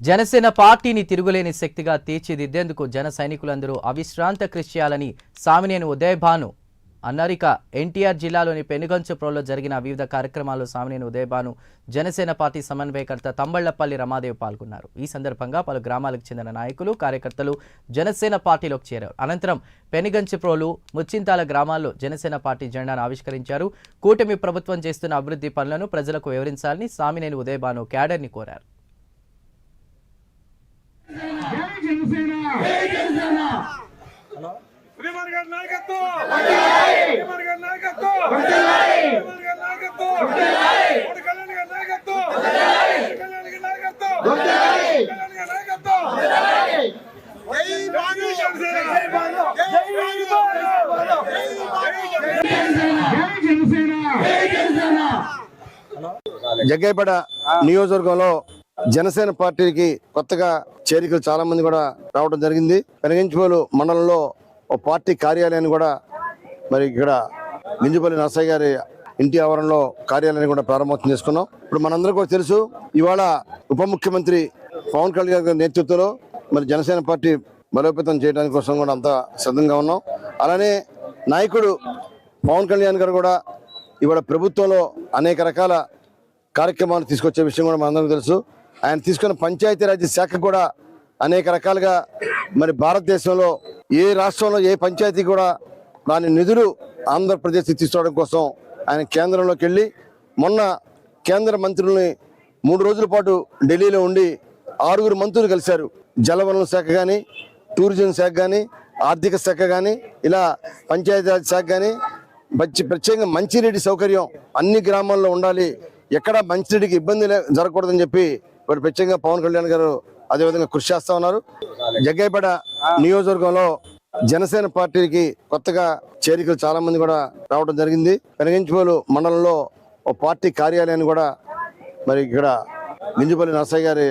జనసేన పార్టీని తిరుగులేని శక్తిగా తీర్చిదిద్దేందుకు జన సైనికులందరూ అవిశ్రాంత కృషి చేయాలని సామినేని ఉదయభాను అన్నారిక ఎన్టీఆర్ జిల్లాలోని పెనుగంచుప్రోలో జరిగిన వివిధ కార్యక్రమాల్లో సామినేని ఉదయభాను జనసేన పార్టీ సమన్వయకర్త తంబళ్ళపల్లి రమాదేవి పాల్గొన్నారు. ఈ సందర్భంగా పలు గ్రామాలకు చెందిన నాయకులు కార్యకర్తలు జనసేన పార్టీలోకి చేరారు. అనంతరం పెనుగంచుప్రోలు ముచ్చింతాల గ్రామాల్లో జనసేన పార్టీ జెండాను ఆవిష్కరించారు. కూటమి ప్రభుత్వం చేస్తున్న అభివృద్ధి పనులను ప్రజలకు వివరించాలని సామినేని ఉదయభాను క్యాడర్ని కోరారు జై జనసేన ఉదయమర్ గారి నాయకత్వం! ఉదయమర్ గారి నాయకత్వం! ఉదయమర్ గారి నాయకత్వం! పవన్ కళ్యాణ్ గారి నాయకత్వం! పవన్ కళ్యాణ్ గారి నాయకత్వం! పవన్ కళ్యాణ్ గారి నాయకత్వం! జై భాను జనసేన జై భాను జై భాను జై జనసేన! జై జనసేన! జగ్గైపేట నియోజకవర్గంలో జనసేన పార్టీకి కొత్తగా చేరికలు చాలా మంది కూడా రావడం జరిగింది. పెనగించిపోలు మండలంలో ఒక పార్టీ కార్యాలయాన్ని కూడా మరి ఇక్కడ గింజపల్లి నర్సయ్య గారి ఇంటి ఆవరణలో కార్యాలయాన్ని కూడా ప్రారంభోత్సవం చేసుకున్నాం. ఇప్పుడు మనందరం కూడా తెలుసు ఇవాళ ఉప ముఖ్యమంత్రి పవన్ కళ్యాణ్ గారి నేతృత్వంలో మరి జనసేన పార్టీ బలోపేతం చేయడానికి కోసం కూడా అంతా సిద్ధంగా ఉన్నాం. అలానే నాయకుడు పవన్ కళ్యాణ్ గారు కూడా ఇవాళ ప్రభుత్వంలో అనేక రకాల కార్యక్రమాలు తీసుకొచ్చే విషయం కూడా మనందరికీ తెలుసు. ఆయన తీసుకున్న పంచాయతీరాజ్ శాఖ కూడా అనేక రకాలుగా మరి భారతదేశంలో ఏ రాష్ట్రంలో ఏ పంచాయతీ కూడా దాని నిధులు ఆంధ్రప్రదేశ్ తీసుకోవడం కోసం ఆయన కేంద్రంలోకి వెళ్ళి మొన్న కేంద్ర మంత్రుల్ని మూడు రోజుల పాటు ఢిల్లీలో ఉండి ఆరుగురు మంత్రులు కలిశారు. జలవనరుల శాఖ కానీ టూరిజం శాఖ కానీ ఆర్థిక శాఖ కానీ ఇలా పంచాయతీరాజ్ శాఖ కానీ మంచి ప్రత్యేకంగా మంచినీటి సౌకర్యం అన్ని గ్రామాల్లో ఉండాలి. ఎక్కడ మంచినీటికి ఇబ్బంది జరగకూడదని చెప్పి వారు ప్రత్యేకంగా పవన్ కళ్యాణ్ గారు అదేవిధంగా కృషి చేస్తా ఉన్నారు. జగ్గైపేట నియోజకవర్గంలో జనసేన పార్టీకి కొత్తగా చేరికలు చాలా మంది కూడా రావడం జరిగింది. పెనగించిపోలు మండలంలో ఓ పార్టీ కార్యాలయాన్ని కూడా మరి ఇక్కడ గింజపల్లి నరసయ్య గారి